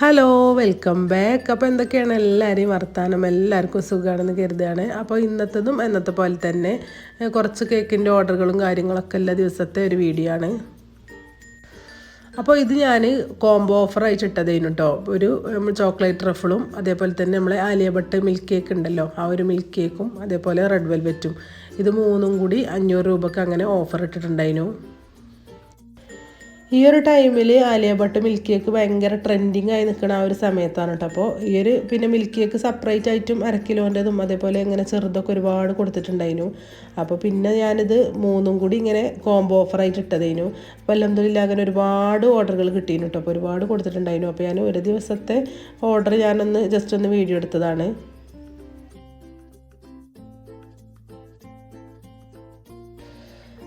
Hello welcome back അപ്പോൾ എന്തൊക്കെയാണ് എല്ലാവരെയും വർത്താനം? എല്ലാവർക്കും സുഖമാണെന്ന് കരുതുകയാണ്. അപ്പോൾ ഇന്നത്തതും എന്നത്തെ പോലെ തന്നെ കുറച്ച് കേക്കിന്റെ ഓർഡറുകളും കാര്യങ്ങളൊക്കെ എല്ലാ ദിവസത്തെ ഒരു വീഡിയോ ആണ്. അപ്പോൾ ഇത് ഞാൻ കോംബോ ഓഫർ ആയിട്ട് ഇട്ടതേനു കേട്ടോ ഒരു നമ്മൾ ചോക്ലേറ്റ് റഫിളും അതേപോലെ തന്നെ നമ്മളെ ആലിയ ഭട്ട് മിൽക്ക് കേക്ക് ഉണ്ടല്ലോ ആ ഒരു മിൽക്ക് കേക്കും അതേപോലെ റെഡ് വെൽവെറ്റും ഇത് മൂന്നും കൂടി അഞ്ഞൂറ് രൂപക്ക് അങ്ങനെ ഓഫർ ഇട്ടിട്ടുണ്ടായിരുന്നു ഈ ഒരു ടൈമിൽ ആലിയ ഭട്ട് മിൽക്ക് കേക്ക് ഭയങ്കര ട്രെൻഡിങ് ആയി നിൽക്കുന്ന ആ ഒരു സമയത്താണ് കേട്ടോ അപ്പോൾ ഈ ഒരു പിന്നെ മിൽക്ക് കേക്ക് സെപ്പറേറ്റ് ആയിട്ടും അര കിലോന്റെതും അതേപോലെ ഇങ്ങനെ ചെറുതൊക്കെ ഒരുപാട് കൊടുത്തിട്ടുണ്ടായിരുന്നു അപ്പോൾ പിന്നെ ഞാനിത് മൂന്നും കൂടി ഇങ്ങനെ കോംബോ ഓഫറായിട്ട് ഇട്ടതേനു. അപ്പോൾ അലഹമില്ല അങ്ങനെ ഒരുപാട് ഓർഡറുകൾ കിട്ടിയിരുന്നു കേട്ടോ അപ്പോൾ ഒരുപാട് കൊടുത്തിട്ടുണ്ടായിരുന്നു അപ്പോൾ ഞാൻ ഒരു ദിവസത്തെ ഓർഡർ ഞാനൊന്ന് ജസ്റ്റ് ഒന്ന് വീഡിയോ എടുത്തതാണ്.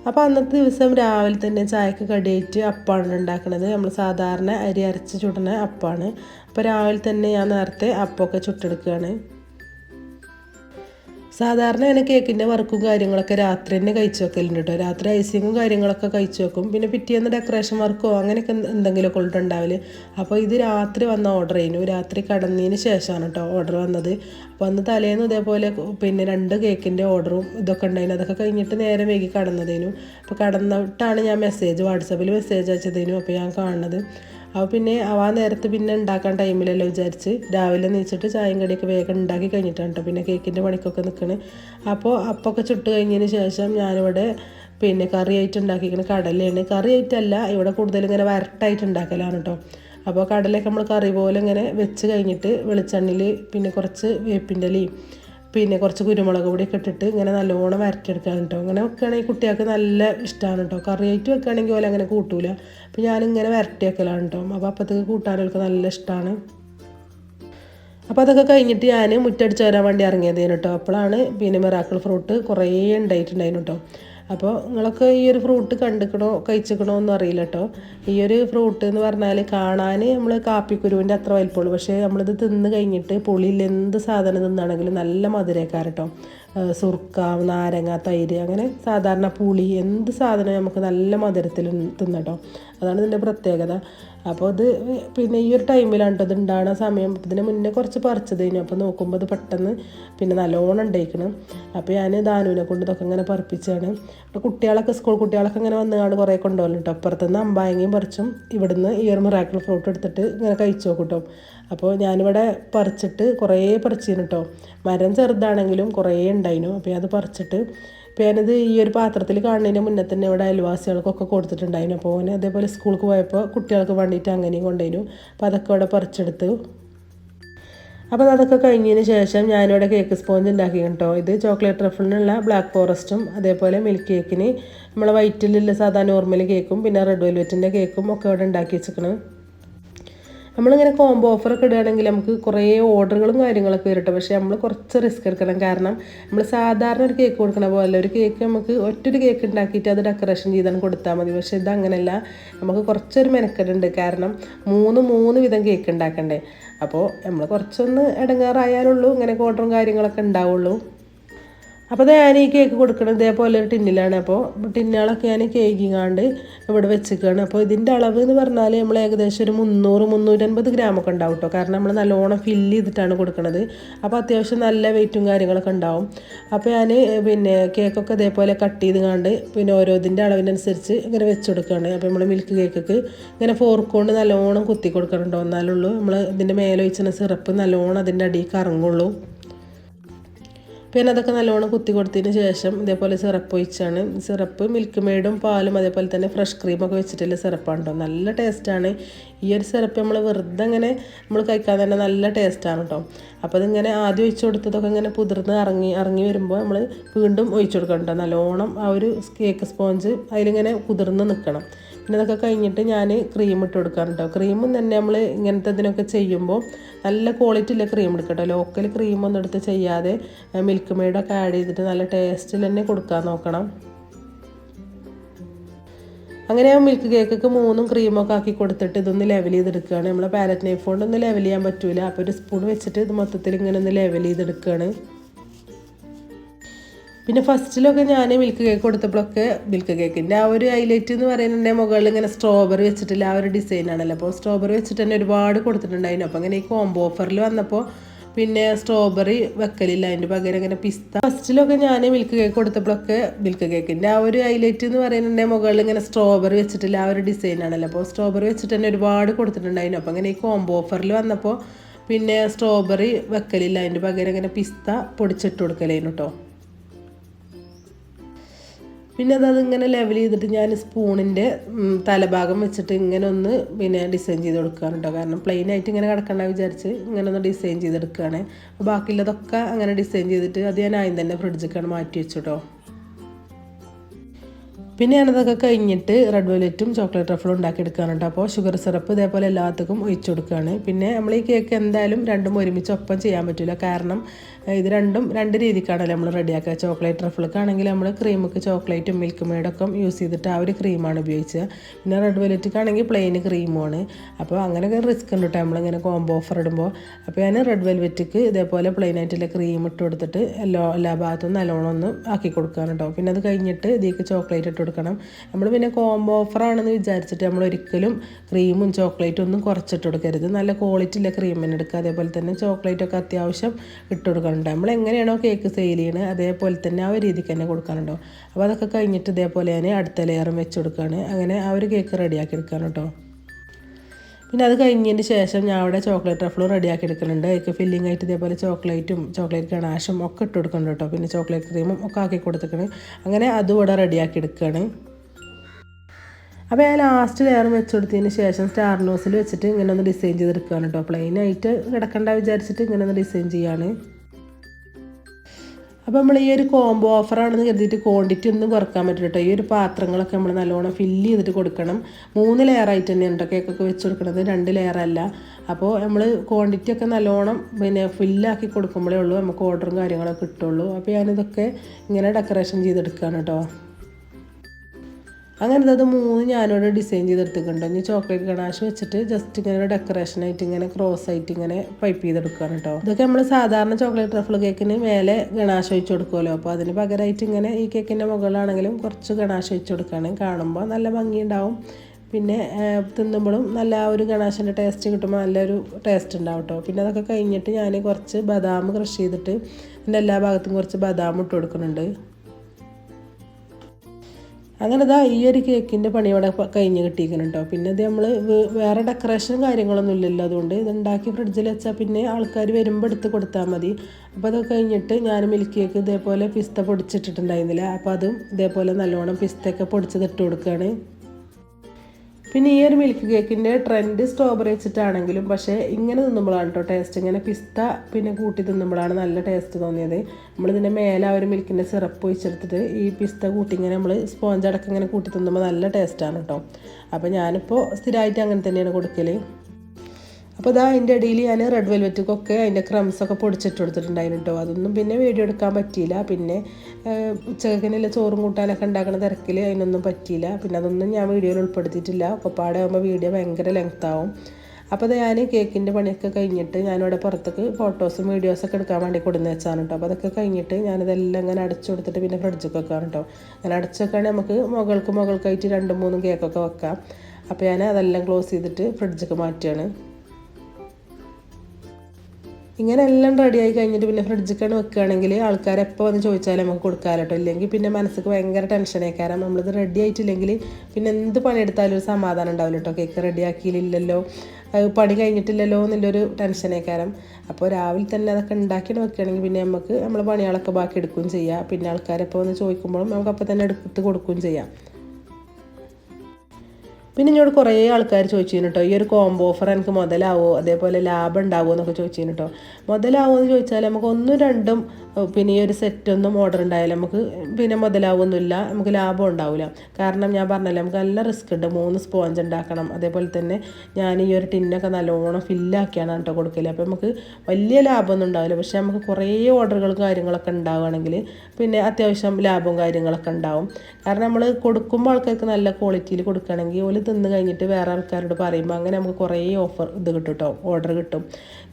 അപ്പോൾ അന്നത്തെ ദിവസം രാവിലെ തന്നെ ചായക്ക് കടിയായിട്ട് അപ്പമാണ് ഉണ്ടാക്കുന്നത് നമ്മൾ സാധാരണ അരി അരച്ച് ചുടുന്ന അപ്പമാണ് അപ്പോൾ രാവിലെ തന്നെ ഞാൻ നേരത്തെ അപ്പമൊക്കെ ചുട്ടെടുക്കുകയാണ്. സാധാരണ ഞാൻ കേക്കിന്റെ വർക്കും കാര്യങ്ങളൊക്കെ രാത്രി തന്നെ കഴിച്ചു വെക്കലുണ്ട് കേട്ടോ. രാത്രി ഐസിങ്ങും കാര്യങ്ങളൊക്കെ കഴിച്ചു വെക്കും. പിന്നെ പിറ്റേന്ന് ഡെക്കറേഷൻ വർക്കോ അങ്ങനെയൊക്കെ എന്തെങ്കിലുമൊക്കെ ഉള്ളിട്ടുണ്ടാവില്ല അപ്പോൾ ഇത് രാത്രി വന്ന ഓർഡർ ചെയ്യുന്നു രാത്രി കടന്നതിന് ശേഷമാണ് കേട്ടോ ഓർഡർ വന്നത്. അപ്പോൾ അന്ന് തലേന്ന് ഇതേപോലെ പിന്നെ രണ്ട് കേക്കിന്റെ ഓർഡറും ഇതൊക്കെ ഉണ്ടായിരുന്നു. അതൊക്കെ കഴിഞ്ഞിട്ട് നേരെ വൈകി കടന്നതേനു. അപ്പോൾ കടന്നിട്ടാണ് ഞാൻ മെസ്സേജ് വാട്സപ്പിൽ മെസ്സേജ് അയച്ചതേനു. അപ്പോൾ ഞാൻ കാണുന്നത് അപ്പോൾ പിന്നെ ആ നേരത്ത് പിന്നെ ഉണ്ടാക്കാൻ ടൈമിലല്ലോ വിചാരിച്ച്. രാവിലെ നീച്ചിട്ട് ചായയും കടിയൊക്കെ വേഗം ഉണ്ടാക്കി കഴിഞ്ഞിട്ടാണ് കേട്ടോ പിന്നെ കേക്കിന്റെ പണിക്കൊക്കെ നിൽക്കണേ അപ്പോൾ അപ്പൊക്കെ ചുട്ട് കഴിഞ്ഞതിന് ശേഷം ഞാനിവിടെ പിന്നെ കറിയായിട്ട് ഉണ്ടാക്കിയിരിക്കുന്ന കടലയാണ്. കറിയായിട്ടല്ല ഇവിടെ കൂടുതലും ഇങ്ങനെ വരട്ടായിട്ട് ഉണ്ടാക്കലാണ് കേട്ടോ അപ്പോൾ കടലയൊക്കെ നമ്മൾ കറി പോലെ ഇങ്ങനെ വെച്ച് കഴിഞ്ഞിട്ട് വെളിച്ചെണ്ണയിൽ പിന്നെ കുറച്ച് വേപ്പിന്റെ ഇലയും പിന്നെ കുറച്ച് കുരുമുളക് പൊടിയൊക്കെ ഇട്ടിട്ട് ഇങ്ങനെ നല്ലോണം വരട്ടിയെടുക്കാൻ കേട്ടോ. അങ്ങനെ വെക്കുകയാണെങ്കിൽ കുട്ടികൾക്ക് നല്ല ഇഷ്ടമാണ് കേട്ടോ. കറിയായിട്ട് വെക്കുകയാണെങ്കിൽ പോലെ അങ്ങനെ കൂട്ടൂല. അപ്പോൾ ഞാനിങ്ങനെ വരട്ടി വെക്കലാണ് കേട്ടോ. അപ്പോൾ അപ്പോഴത്തേക്ക് കൂട്ടാനവർക്ക് നല്ല ഇഷ്ടമാണ് അപ്പോൾ അതൊക്കെ കഴിഞ്ഞിട്ട് ഞാൻ മുറ്റടിച്ച് വരാൻ വേണ്ടി ഇറങ്ങിയതേനു കേട്ടോ. അപ്പോഴാണ് പിന്നെ മിറാക്കിൾ ഫ്രൂട്ട് കുറേ ഉണ്ടായിട്ടുണ്ടായിരുന്നു കേട്ടോ. അപ്പോൾ നിങ്ങളൊക്കെ ഈ ഒരു ഫ്രൂട്ട് കണ്ടിക്കണോ കഴിച്ചിക്കണോ ഒന്നും അറിയില്ല കേട്ടോ ഈ ഒരു ഫ്രൂട്ട് എന്ന് പറഞ്ഞാൽ കാണാൻ നമ്മൾ കാപ്പിക്കുരുവിന്റെ അത്ര വലിപ്പമുള്ളൂ. പക്ഷേ നമ്മളിത് തിന്ന് കഴിഞ്ഞിട്ട് പുളിയിൽ എന്ത് സാധനം തിന്നാണെങ്കിലും നല്ല മധുരക്കാർ കേട്ടോ സുർക്ക നാരങ്ങ തൈര് അങ്ങനെ സാധാരണ പുളി എന്ത് സാധനം നമുക്ക് നല്ല മധുരത്തിൽ തിന്നട്ടോ അതാണ് ഇതിന്റെ പ്രത്യേകത. അപ്പോൾ ഇത് പിന്നെ ഈ ഒരു ടൈമിലാണ് കേട്ടോ ഇത് ഉണ്ടാകുന്ന സമയം. ഇതിന് മുന്നേ കുറച്ച് പറിച്ചത് കഴിഞ്ഞു അപ്പോൾ നോക്കുമ്പോൾ ഇത് പെട്ടെന്ന് പിന്നെ നല്ലോണം ഉണ്ടായിരിക്കണം അപ്പോൾ ഞാൻ ദാനുവിനെ കൊണ്ട് ഇതൊക്കെ ഇങ്ങനെ പറിപ്പിച്ചാണ്. അപ്പോൾ കുട്ടികളൊക്കെ സ്കൂൾ കുട്ടികളൊക്കെ ഇങ്ങനെ വന്നുകൊണ്ട് കുറേ കൊണ്ടുപോകലും കേട്ടോ അപ്പുറത്തുനിന്ന് അമ്പായങ്ങയും പറിച്ചും ഇവിടുന്ന് ഈ ഒരു മിറാക്കിൾ ഫ്രൂട്ട് എടുത്തിട്ട് ഇങ്ങനെ കഴിച്ചു നോക്കും കേട്ടോ അപ്പോൾ ഞാനിവിടെ പറിച്ചിട്ട് കുറേ പറിച്ചിരുന്നു കേട്ടോ മരം ചെറുതാണെങ്കിലും കുറേ ഉണ്ടായിരുന്നു അപ്പോൾ അത് പറിച്ചിട്ട് അപ്പോൾ ഞാനത് ഈ ഒരു പാത്രത്തിൽ കാണുന്നതിന് മുന്നേ തന്നെ ഇവിടെ അയൽവാസികൾക്കൊക്കെ കൊടുത്തിട്ടുണ്ടായിരുന്നു. അപ്പോൾ ഓന് അതേപോലെ സ്കൂൾക്ക് പോയപ്പോൾ കുട്ടികൾക്ക് വേണ്ടിയിട്ട് അങ്ങനെയും കൊണ്ടുവരും അപ്പോൾ അതൊക്കെ ഇവിടെ പറിച്ചെടുത്ത്. അപ്പോൾ അതൊക്കെ കഴിഞ്ഞതിന് ശേഷം ഞാനിവിടെ കേക്ക് സ്പോഞ്ച് ഉണ്ടാക്കി കേട്ടോ. ഇത് ചോക്ലേറ്റ് റഫിളിനുള്ള ബ്ലാക്ക് ഫോറസ്റ്റും അതേപോലെ മിൽക്ക് കേക്കിന്. നമ്മളെ വൈറ്റിലുള്ള സാധാ നോർമൽ കേക്കും പിന്നെ റെഡ് വെൽവെറ്റിന്റെ കേക്കും ഒക്കെ ഇവിടെ ഉണ്ടാക്കി വെച്ചിരിക്കണം. നമ്മളിങ്ങനെ കോംബോ ഓഫറൊക്കെ ഇടുകയാണെങ്കിൽ നമുക്ക് കുറേ ഓർഡറുകളും കാര്യങ്ങളൊക്കെ വരും കേട്ടോ പക്ഷേ നമ്മൾ കുറച്ച് റിസ്ക് എടുക്കണം. കാരണം നമ്മൾ സാധാരണ ഒരു കേക്ക് കൊടുക്കണ പോലെ ഒരു കേക്ക് നമുക്ക് ഒറ്റൊരു കേക്ക് ഉണ്ടാക്കിയിട്ട് അത് ഡെക്കറേഷൻ ചെയ്താണ് കൊടുത്താൽ മതി. പക്ഷേ ഇത് അങ്ങനെയല്ല. നമുക്ക് കുറച്ചൊരു മെനക്കെടുണ്ട്. കാരണം മൂന്ന് മൂന്ന് വിധം കേക്ക് ഉണ്ടാക്കണ്ടേ. അപ്പോൾ നമ്മൾ കുറച്ചൊന്ന് ഇടങ്ങാറായാലുള്ളൂ ഇങ്ങനെ ഓർഡറും കാര്യങ്ങളൊക്കെ ഉണ്ടാവുള്ളൂ. അപ്പോൾ ഞാൻ ഈ കേക്ക് കൊടുക്കണം ഇതേപോലെ ഒരു ടിന്നിലാണ്. അപ്പോൾ ടിന്നുകളൊക്കെ ഞാൻ കേക്കിങ്ങാണ്ട് ഇവിടെ വെച്ചിരിക്കുകയാണ് അപ്പോൾ ഇതിന്റെ അളവ് എന്ന് പറഞ്ഞാൽ നമ്മൾ ഏകദേശം ഒരു മുന്നൂറ് മുന്നൂറ്റൻപത് ഗ്രാമൊക്കെ ഉണ്ടാവും കേട്ടോ കാരണം നമ്മൾ നല്ലോണം ഫില്ല് ചെയ്തിട്ടാണ് കൊടുക്കുന്നത് അപ്പോൾ അത്യാവശ്യം നല്ല വെയിറ്റും കാര്യങ്ങളൊക്കെ ഉണ്ടാവും. അപ്പോൾ ഞാൻ പിന്നെ കേക്കൊക്കെ ഇതേപോലെ കട്ട് ചെയ്ത് കണ്ട് പിന്നെ ഓരോ ഇതിന്റെ അളവിനനുസരിച്ച് ഇങ്ങനെ വെച്ച് കൊടുക്കുകയാണ് അപ്പോൾ നമ്മൾ മിൽക്ക് കേക്കൊക്കെ ഇങ്ങനെ ഫോർക്ക് കൊണ്ട് നല്ലോണം കുത്തി കൊടുക്കണുണ്ടോ? എന്നാലുള്ളൂ നമ്മൾ ഇതിന്റെ മേലെ സിറപ്പ് നല്ലോണം അതിന്റെ അടിയിൽ കറങ്ങുള്ളൂ. പിന്നെ അതൊക്കെ നല്ലോണം കുത്തി കൊടുത്തതിന് ശേഷം ഇതേപോലെ സിറപ്പ് ഒഴിച്ചാണ്. സിറപ്പ് മിൽക്ക് മെയ്ഡും പാലും അതേപോലെ തന്നെ ഫ്രഷ് ക്രീമൊക്കെ വെച്ചിട്ടുള്ള സിറപ്പാണ് കേട്ടോ നല്ല ടേസ്റ്റാണ് ഈ ഒരു സിറപ്പ് നമ്മൾ വെറുതെ ഇങ്ങനെ നമ്മൾ കഴിക്കാൻ തന്നെ നല്ല ടേസ്റ്റാണ് കേട്ടോ അപ്പോൾ അതിങ്ങനെ ആദ്യം ഒഴിച്ചു കൊടുത്തതൊക്കെ ഇങ്ങനെ പുതിർന്ന് ഇറങ്ങി ഇറങ്ങി വരുമ്പോൾ നമ്മൾ വീണ്ടും ഒഴിച്ചു കൊടുക്കണം കേട്ടോ നല്ലോണം ആ ഒരു കേക്ക് സ്പോഞ്ച് അതിലിങ്ങനെ കുതിർന്ന് നിൽക്കണം പിന്നെ ഇതൊക്കെ കഴിഞ്ഞിട്ട് ഞാൻ ക്രീം ഇട്ട് കൊടുക്കാൻ കേട്ടോ ക്രീമും തന്നെ നമ്മൾ ഇങ്ങനത്തെ ഇതിനൊക്കെ ചെയ്യുമ്പോൾ നല്ല ക്വാളിറ്റി ഉള്ള ക്രീം എടുക്കട്ടോ ലോക്കൽ ക്രീമൊന്നും എടുത്ത് ചെയ്യാതെ മിൽക്ക് മെയ്ഡൊക്കെ ആഡ് ചെയ്തിട്ട് നല്ല ടേസ്റ്റിൽ തന്നെ കൊടുക്കാൻ നോക്കണം. അങ്ങനെ ആ മിൽക്ക് കേക്കൊക്കെ മൂന്നും ക്രീമൊക്കെ ആക്കി കൊടുത്തിട്ട് ഇതൊന്ന് ലെവൽ ചെയ്തെടുക്കുകയാണ് നമ്മളെ പാരറ്റ് നൈഫ് കൊണ്ട് ഒന്ന് ലെവൽ ചെയ്യാൻ പറ്റൂല. അപ്പോൾ ഒരു സ്പൂൺ വെച്ചിട്ട് ഇത് മൊത്തത്തിൽ ഇങ്ങനെ ഒന്ന് ലെവൽ ചെയ്തെടുക്കുകയാണ് പിന്നെ ഫസ്റ്റിലൊക്കെ ഞാൻ മിൽക്ക് കേക്ക് കൊടുത്തപ്പോഴൊക്കെ മിൽക്ക് കേക്കിന്റെ ആ ഒരു ഹൈലൈറ്റ് എന്ന് പറയുന്നത് മുകളിൽ ഇങ്ങനെ സ്ട്രോബെറി വെച്ചിട്ടില്ല ആ ഒരു ഡിസൈൻ ആണല്ലോ. അപ്പോൾ സ്ട്രോബെറി വെച്ചിട്ട് തന്നെ ഒരുപാട് കൊടുത്തിട്ടുണ്ടായിരുന്നു. അപ്പോൾ അങ്ങനെ ഈ കോംബോ ഓഫറിൽ വന്നപ്പോൾ പിന്നെ സ്ട്രോബെറി വെക്കലില്ല. അതിന്റെ പകരം ഇങ്ങനെ പിസ്ത ഫസ്റ്റിലൊക്കെ ഞാൻ മിൽക്ക് കേക്ക് കൊടുത്തപ്പോഴൊക്കെ മിൽക്ക് കേക്കിന്റെ ആ ഒരു ഹൈലൈറ്റ് എന്ന് പറയുന്നത് മുകളിൽ ഇങ്ങനെ സ്ട്രോബെറി വെച്ചിട്ടില്ല ആ ഒരു ഡിസൈൻ ആണല്ലോ. അപ്പോൾ സ്ട്രോബെറി വെച്ചിട്ട് തന്നെ ഒരുപാട് കൊടുത്തിട്ടുണ്ടായിരുന്നു. അപ്പോൾ അങ്ങനെ ഈ കോംബോ ഓഫറിൽ വന്നപ്പോൾ പിന്നെ സ്ട്രോബെറി വെക്കലില്ല. അതിന്റെ പകരം ഇങ്ങനെ പിസ്ത പൊടിച്ചിട്ട് കൊടുക്കലായിരുന്നു കേട്ടോ പിന്നെ അത് അതിങ്ങനെ ലെവൽ ചെയ്തിട്ട് ഞാൻ സ്പൂണിന്റെ തലഭാഗം വെച്ചിട്ട് ഇങ്ങനെ ഒന്ന് പിന്നെ ഡിസൈൻ ചെയ്ത് കൊടുക്കുകയാണ് കേട്ടോ കാരണം പ്ലെയിൻ ആയിട്ട് ഇങ്ങനെ കിടക്കണ്ട വിചാരിച്ച് ഇങ്ങനെ ഒന്ന് ഡിസൈൻ ചെയ്തെടുക്കുകയാണ്. അപ്പോൾ ബാക്കിയുള്ളതൊക്കെ അങ്ങനെ ഡിസൈൻ ചെയ്തിട്ട് അത് ഞാൻ ആദ്യം തന്നെ ഫ്രിഡ്ജിലേക്കാണ് മാറ്റി വെച്ചു കേട്ടോ പിന്നെ ഞാനതൊക്കെ കഴിഞ്ഞിട്ട് റെഡ് വെലറ്റും ചോക്ലേറ്റ് റഫിളും ഉണ്ടാക്കിയെടുക്കാനുണ്ട് അപ്പോൾ ഷുഗർ സിറപ്പ് ഇതേപോലെ എല്ലാത്തക്കും ഒഴിച്ചു കൊടുക്കുകയാണ്. പിന്നെ നമ്മൾ ഈ കേക്ക് എന്തായാലും രണ്ടും ഒരുമിച്ച് ഒപ്പം ചെയ്യാൻ പറ്റില്ല. കാരണം ഇത് രണ്ടും രണ്ട് രീതിക്കാണല്ലോ നമ്മൾ റെഡിയാക്കുക ചോക്ലേറ്റ് റഫിൾക്കാണെങ്കിൽ നമ്മൾ ക്രീമൊക്കെ ചോക്ലേറ്റും മിൽക്ക് മെയ്ഡൊക്കെ യൂസ് ചെയ്തിട്ട് ആ ഒരു ക്രീമാണ് ഉപയോഗിച്ചത്. പിന്നെ റെഡ് വെൽവെറ്റിക്കാണെങ്കിൽ പ്ലെയിൻ ക്രീമുമാണ് അപ്പോൾ അങ്ങനെയൊക്കെ റിസ്ക് ഉണ്ട് കേട്ടോ. നമ്മളിങ്ങനെ കോംബോ ഓഫർ ഇടുമ്പോൾ. അപ്പോൾ ഞാൻ റെഡ് വെൽവെറ്റിക്ക് ഇതേപോലെ പ്ലെയിൻ ആയിട്ടുള്ള ക്രീം ഇട്ട് കൊടുത്തിട്ട് എല്ലാ എല്ലാ ഭാഗത്തും നല്ലോണം ഒന്ന് ആക്കി കൊടുക്കുകയാണ് കേട്ടോ. പിന്നെ അത് കഴിഞ്ഞിട്ട് ഇതിലേക്ക് ചോക്ലേറ്റ് ഇട്ട് കൊടുക്കണം. നമ്മൾ പിന്നെ കോംബോ ഓഫറാണെന്ന് വിചാരിച്ചിട്ട് നമ്മൾ ഒരിക്കലും ക്രീമും ചോക്ലേറ്റും ഒന്നും കുറച്ചിട്ട് കൊടുക്കരുത്. നല്ല ക്വാളിറ്റി ഉള്ള ക്രീം തന്നെ എടുക്കുക. അതേപോലെ തന്നെ ചോക്ലേറ്റൊക്കെ അത്യാവശ്യം ഇട്ട് കൊടുക്കാനുണ്ട്. നമ്മൾ എങ്ങനെയാണോ കേക്ക് സെയിൽ ചെയ്യണത് അതേപോലെ തന്നെ ആ ഒരു രീതിക്ക് തന്നെ കൊടുക്കാനുണ്ടോ? അപ്പോൾ അതൊക്കെ കഴിഞ്ഞിട്ട് ഇതേപോലെ തന്നെ അടുത്ത ലെയറും വെച്ച് കൊടുക്കുകയാണ് അങ്ങനെ ആ ഒരു കേക്ക് റെഡിയാക്കി എടുക്കാണ് പിന്നെ അത് കഴിഞ്ഞതിന് ശേഷം ഞാൻ അവിടെ ചോക്ലേറ്റ് റഫ്ലും റെഡിയാക്കി എടുക്കുന്നുണ്ട്. അതിക്ക് ഫില്ലിംഗ് ആയിട്ട് ഇതേപോലെ ചോക്ലേറ്റും ചോക്ലേറ്റ് കണാശും ഒക്കെ ഇട്ട് കൊടുക്കുന്നുണ്ട് കേട്ടോ. പിന്നെ ചോക്ലേറ്റ് ക്രീമും ഒക്കെ ആക്കി കൊടുത്തേക്കണ് അങ്ങനെ അതും ഇവിടെ റെഡിയാക്കി എടുക്കുകയാണ് അപ്പോൾ ഞാൻ ലാസ്റ്റ് ലെയർ വെച്ച് കൊടുത്തതിന് ശേഷം സ്റ്റാർ നോസിൽ വെച്ചിട്ട് ഇങ്ങനെ ഒന്ന് ഡിസൈൻ ചെയ്തെടുക്കുകയാണ് കേട്ടോ. പ്ലെയിനായിട്ട് കിടക്കണ്ട വിചാരിച്ചിട്ട് ഇങ്ങനെ ഒന്ന് ഡിസൈൻ ചെയ്യാണ്. അപ്പോൾ നമ്മൾ ഈ ഒരു കോംബോ ഓഫറാണെന്ന് കരുതിയിട്ട് ക്വാണ്ടിറ്റി ഒന്നും കുറയ്ക്കാൻ പറ്റില്ല കേട്ടോ ഈ ഒരു പാത്രങ്ങളൊക്കെ നമ്മൾ നല്ലോണം ഫില്ല് ചെയ്തിട്ട് കൊടുക്കണം. മൂന്ന് ലെയറായിട്ട് തന്നെയാണ് കേട്ടോ കേക്കൊക്കെ വെച്ച് കൊടുക്കുന്നത് രണ്ട് ലെയറല്ല അപ്പോൾ നമ്മൾ ക്വാണ്ടിറ്റി ഒക്കെ നല്ലോണം പിന്നെ ഫില്ലാക്കി കൊടുക്കുമ്പോഴേ ഉള്ളൂ. നമുക്ക് ഓർഡറും കാര്യങ്ങളൊക്കെ കിട്ടുള്ളൂ. അപ്പോൾ ഞാനിതൊക്കെ ഇങ്ങനെ ഡെക്കറേഷൻ ചെയ്തെടുക്കുകയാണ് കേട്ടോ അങ്ങനെ അത് മൂന്ന് ഞാനിവിടെ ഡിസൈൻ ചെയ്തെടുത്തിട്ടുണ്ട്. ഇനി ചോക്ലേറ്റ് ഗണാഷ് വെച്ചിട്ട് ജസ്റ്റ് ഇങ്ങനെ ഡെക്കറേഷൻ ആയിട്ട് ഇങ്ങനെ ക്രോസ് ആയിട്ട് ഇങ്ങനെ പൈപ്പ് ചെയ്തെടുക്കുകയാണ് കേട്ടോ ഇതൊക്കെ നമ്മൾ സാധാരണ ചോക്ലേറ്റ് റഫിൾ കേക്കിന് മേലെ ഗണാഷ് ഒഴിച്ചു കൊടുക്കുമല്ലോ അപ്പോൾ അതിന് പകരമായിട്ട് ഇങ്ങനെ ഈ കേക്കിന്റെ മുകളിലാണെങ്കിലും കുറച്ച് ഗണാഷ് ഒഴിച്ചു കൊടുക്കുകയാണ് കാണുമ്പോൾ നല്ല ഭംഗിയുണ്ടാവും. പിന്നെ തിന്നുമ്പോഴും നല്ല ഒരു ഗണാശിന്റെ ടേസ്റ്റ് കിട്ടുമ്പോൾ നല്ലൊരു ടേസ്റ്റ് ഉണ്ടാവും കേട്ടോ പിന്നെ അതൊക്കെ കഴിഞ്ഞിട്ട് ഞാൻ കുറച്ച് ബദാം ക്രഷ് ചെയ്തിട്ട് എന്റെ എല്ലാ ഭാഗത്തും കുറച്ച് ബദാം ഇട്ട് കൊടുക്കുന്നുണ്ട്. അങ്ങനെ ഇതാ ഈ ഒരു കേക്കിന്റെ പണി ഇവിടെ കഴിഞ്ഞ് കിട്ടിയിരിക്കണം കേട്ടോ പിന്നെ ഇത് നമ്മൾ വേറെ ഡെക്കറേഷൻ കാര്യങ്ങളൊന്നും ഇല്ലല്ലോ അതുകൊണ്ട് ഇത് ഉണ്ടാക്കി ഫ്രിഡ്ജിൽ വെച്ചാൽ പിന്നെ ആൾക്കാർ വരുമ്പോൾ എടുത്ത് കൊടുത്താൽ മതി. അപ്പോൾ അത് കഴിഞ്ഞിട്ട് ഞാൻ മിൽക്ക് കേക്ക് ഇതേപോലെ പിസ്ത പൊടിച്ചിട്ടിട്ടുണ്ടായിരുന്നില്ല. അപ്പോൾ അതും ഇതേപോലെ നല്ലോണം പിസ്തയൊക്കെ പൊടിച്ചതിട്ട് കൊടുക്കുകയാണ് പിന്നെ ഈ ഒരു മിൽക്ക് കേക്കിന്റെ ട്രെൻഡ് സ്ട്രോബെറി വെച്ചിട്ടാണെങ്കിലും പക്ഷേ ഇങ്ങനെ തിന്നുമ്പോഴാണ് കേട്ടോ ടേസ്റ്റ് ഇങ്ങനെ പിസ്ത പിന്നെ കൂട്ടി തിന്നുമ്പോഴാണ് നല്ല ടേസ്റ്റ് തോന്നിയത്. നമ്മളിതിന്റെ മേലെ ആ ഒരു മിൽക്കിന്റെ സിറപ്പ് ഒഴിച്ചെടുത്തിട്ട് ഈ പിസ്ത കൂട്ടി ഇങ്ങനെ നമ്മൾ സ്പോഞ്ച് അടക്കം ഇങ്ങനെ കൂട്ടി തിന്നുമ്പോൾ നല്ല ടേസ്റ്റാണ് കേട്ടോ അപ്പോൾ ഞാനിപ്പോൾ സ്ഥിരമായിട്ട് അങ്ങനെ തന്നെയാണ് കൊടുക്കൽ അപ്പോൾ ഇതാ അതിന്റെ ഇടയിൽ ഞാൻ റെഡ് വെൽവെറ്റൊക്കെ അതിന്റെ ക്രംസൊക്കെ പൊടിച്ചിട്ട് കൊടുത്തിട്ടുണ്ടായിരുന്നു കേട്ടോ അതൊന്നും പിന്നെ വീഡിയോ എടുക്കാൻ പറ്റിയില്ല. പിന്നെ ഉച്ചക്കിനുള്ള ചോറും കൂട്ടാനൊക്കെ ഉണ്ടാക്കുന്ന തിരക്കിൽ അതിനൊന്നും പറ്റിയില്ല. പിന്നെ അതൊന്നും ഞാൻ വീഡിയോയിൽ ഉൾപ്പെടുത്തിയിട്ടില്ല. ഒക്കെപ്പാടെ ആകുമ്പോൾ വീഡിയോ ഭയങ്കര ലെങ്ത് ആവും. അപ്പോൾ അത് ഞാൻ കേക്കിന്റെ പണിയൊക്കെ കഴിഞ്ഞിട്ട് ഞാനിവിടെ പുറത്തേക്ക് ഫോട്ടോസും വീഡിയോസൊക്കെ എടുക്കാൻ വേണ്ടി കൊടുന്ന് വെച്ചാണ് കേട്ടോ അപ്പോൾ അതൊക്കെ കഴിഞ്ഞിട്ട് ഞാനിതെല്ലാം ഇങ്ങനെ അടച്ചു കൊടുത്തിട്ട് പിന്നെ ഫ്രിഡ്ജൊക്കെ വെക്കാം കേട്ടോ അങ്ങനെ അടച്ചു വെക്കുകയാണെങ്കിൽ നമുക്ക് മുകൾക്ക് മുകൾക്കായിട്ട് രണ്ടും മൂന്നും കേക്കൊക്കെ വെക്കാം. അപ്പോൾ ഞാൻ അതെല്ലാം ക്ലോസ് ചെയ്തിട്ട് ഫ്രിഡ്ജൊക്കെ മാറ്റുകയാണ്. ഇങ്ങനെ എല്ലാം റെഡി ആയി കഴിഞ്ഞിട്ട് പിന്നെ ഫ്രിഡ്ജിക്കാണ് വെക്കുകയാണെങ്കിൽ ആൾക്കാർ എപ്പോൾ വന്ന് ചോദിച്ചാലും നമുക്ക് കൊടുക്കാമല്ലോ ഇല്ലെങ്കിൽ പിന്നെ മനസ്സിക്ക് ഭയങ്കര ടെൻഷനേക്കാരം നമ്മളിത് റെഡി ആയിട്ടില്ലെങ്കിൽ പിന്നെ എന്ത് പണിയെടുത്താലും ഒരു സമാധാനം ഉണ്ടാവില്ല കേട്ടോ കേക്ക് റെഡി ആക്കിയില്ലല്ലോ. പണി കഴിഞ്ഞിട്ടില്ലല്ലോ എന്നുള്ളൊരു കാരണം അപ്പോൾ രാവിലെ തന്നെ അതൊക്കെ ഉണ്ടാക്കി വെക്കുകയാണെങ്കിൽ പിന്നെ നമുക്ക് നമ്മൾ പണികളൊക്കെ ബാക്കി എടുക്കുകയും ചെയ്യാം. പിന്നെ ആൾക്കാരെപ്പോൾ വന്ന് ചോദിക്കുമ്പോഴും നമുക്ക് അപ്പോൾ തന്നെ എടുത്ത് കൊടുക്കുകയും ചെയ്യാം. പിന്നെ എന്നോട് കുറേ ആൾക്കാർ ചോദിച്ചിരുന്നു കേട്ടോ ഈ ഒരു കോംബോ ഓഫർ എനിക്ക് മുതലാവോ? അതേപോലെ ലാഭം ഉണ്ടാവുമോ എന്നൊക്കെ ചോദിച്ചിരുന്നു കേട്ടോ മുതലാവോ എന്ന് ചോദിച്ചാൽ നമുക്ക് ഒന്നും രണ്ടും പിന്നെ ഈ ഒരു സെറ്റൊന്നും ഓർഡർ ഉണ്ടായാലും നമുക്ക് പിന്നെ മുതലാവൊന്നുമില്ല. നമുക്ക് ലാഭം ഉണ്ടാവില്ല കാരണം ഞാൻ പറഞ്ഞല്ലോ നമുക്ക് നല്ല റിസ്ക് ഉണ്ട് മൂന്ന് സ്പോഞ്ച് ഉണ്ടാക്കണം അതേപോലെ തന്നെ ഞാൻ ഈ ഒരു ടിന്നൊക്കെ നല്ലോണം ഫില്ലാക്കിയാണ് കേട്ടോ കൊടുക്കൽ. അപ്പോൾ നമുക്ക് വലിയ ലാഭമൊന്നും ഉണ്ടാവില്ല. പക്ഷേ നമുക്ക് കുറേ ഓർഡറുകളും കാര്യങ്ങളൊക്കെ ഉണ്ടാവുകയാണെങ്കിൽ പിന്നെ അത്യാവശ്യം ലാഭവും കാര്യങ്ങളൊക്കെ ഉണ്ടാവും കാരണം നമ്മൾ കൊടുക്കുമ്പോൾ ആൾക്കാർക്ക് നല്ല ക്വാളിറ്റിയിൽ കൊടുക്കുകയാണെങ്കിൽ ഒരു തിന്ന് കഴിഞ്ഞിട്ട് വേറെ ആൾക്കാരോട് പറയുമ്പോൾ അങ്ങനെ നമുക്ക് കുറേ ഓഫർ ഇത് കിട്ടും കേട്ടോ ഓർഡർ കിട്ടും.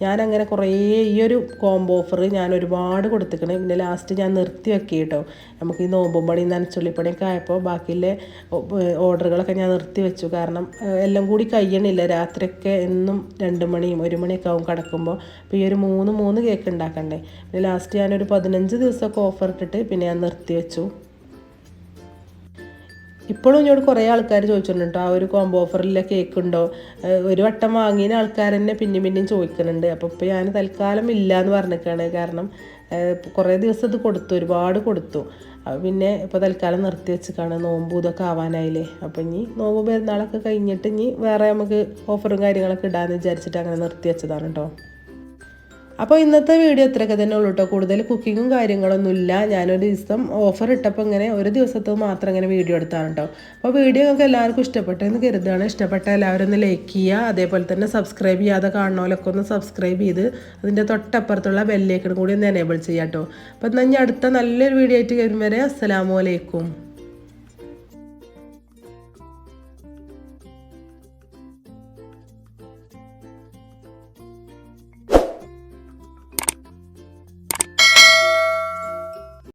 ഞാനങ്ങനെ കുറേ ഈ ഒരു കോംബോ ഓഫർ ഞാൻ ഒരുപാട് കൊടുത്തിക്കണേ. പിന്നെ ലാസ്റ്റ് ഞാൻ നിർത്തി വെക്കി കേട്ടോ നമുക്ക് ഈ നോമ്പും പണി നനച്ചുള്ളിപ്പണിയൊക്കെ ആയപ്പോൾ ബാക്കിയുള്ള ഓർഡറുകളൊക്കെ ഞാൻ നിർത്തി വെച്ചു. കാരണം എല്ലാം കൂടി കഴിയണില്ല. രാത്രിയൊക്കെ എന്നും രണ്ട് മണിയും ഒരു മണിയൊക്കെ ആവും കിടക്കുമ്പോൾ അപ്പോൾ ഈ ഒരു മൂന്ന് മൂന്ന് കേക്ക് ഉണ്ടാക്കണ്ടേ. പിന്നെ ലാസ്റ്റ് ഞാനൊരു പതിനഞ്ച് ദിവസമൊക്കെ ഓഫർ ഇട്ടിട്ട് പിന്നെ ഞാൻ നിർത്തി വെച്ചു. ഇപ്പോഴും എന്നോട് കുറേ ആൾക്കാർ ചോദിച്ചിട്ടുണ്ട് ആ ഒരു കോംബോ ഓഫറിലെ കേക്ക് ഉണ്ടോ? ഒരു വട്ടം വാങ്ങിയ ആൾക്കാർ തന്നെ പിന്നെയും പിന്നെയും ചോദിക്കുന്നുണ്ട് അപ്പോൾ ഇപ്പോൾ ഞാൻ തൽക്കാലം ഇല്ല എന്ന് പറഞ്ഞിരിക്കുകയാണ് കാരണം കുറേ ദിവസം ഇത് കൊടുത്തു ഒരുപാട് കൊടുത്തു. പിന്നെ ഇപ്പോൾ തൽക്കാലം നിർത്തി വെച്ചിക്കാണ്. നോമ്പ് ഇതൊക്കെ ആവാനായില്ലേ. അപ്പോൾ ഇനി നോമ്പ് പെരുന്നാളൊക്കെ കഴിഞ്ഞിട്ട് ഇനി വേറെ നമുക്ക് ഓഫറും കാര്യങ്ങളൊക്കെ ഇടാമെന്ന് വിചാരിച്ചിട്ട് അങ്ങനെ നിർത്തി വെച്ചതാണ് കേട്ടോ അപ്പോൾ ഇന്നത്തെ വീഡിയോ ഇത്രയൊക്കെ തന്നെ ഉള്ളൂ കേട്ടോ കൂടുതൽ കുക്കിങ്ങും കാര്യങ്ങളൊന്നുമില്ല. ഞാനൊരു ദിവസം ഓഫർ ഇട്ടപ്പോൾ ഇങ്ങനെ ഒരു ദിവസത്തെ മാത്രം ഇങ്ങനെ വീഡിയോ എടുത്താണ് കേട്ടോ അപ്പോൾ വീഡിയോ ഒക്കെ എല്ലാവർക്കും ഇഷ്ടപ്പെട്ടെന്ന് കരുതുകയാണ്. ഇഷ്ടപ്പെട്ട എല്ലാവരും ഒന്ന് ലൈക്ക് ചെയ്യുക. അതേപോലെ തന്നെ സബ്സ്ക്രൈബ് ചെയ്യാതെ കാണുന്നവരൊക്കെ ഒന്ന് സബ്സ്ക്രൈബ് ചെയ്ത് അതിന്റെ തൊട്ടപ്പുറത്തുള്ള ബെല്ലേക്കിനും കൂടി ഒന്ന് എനേബിൾ ചെയ്യാം കേട്ടോ അപ്പോൾ എന്നാൽ ഞാൻ അടുത്ത നല്ലൊരു വീഡിയോ ആയിട്ട് വരും വരെ അസ്സലാമു അലൈക്കും.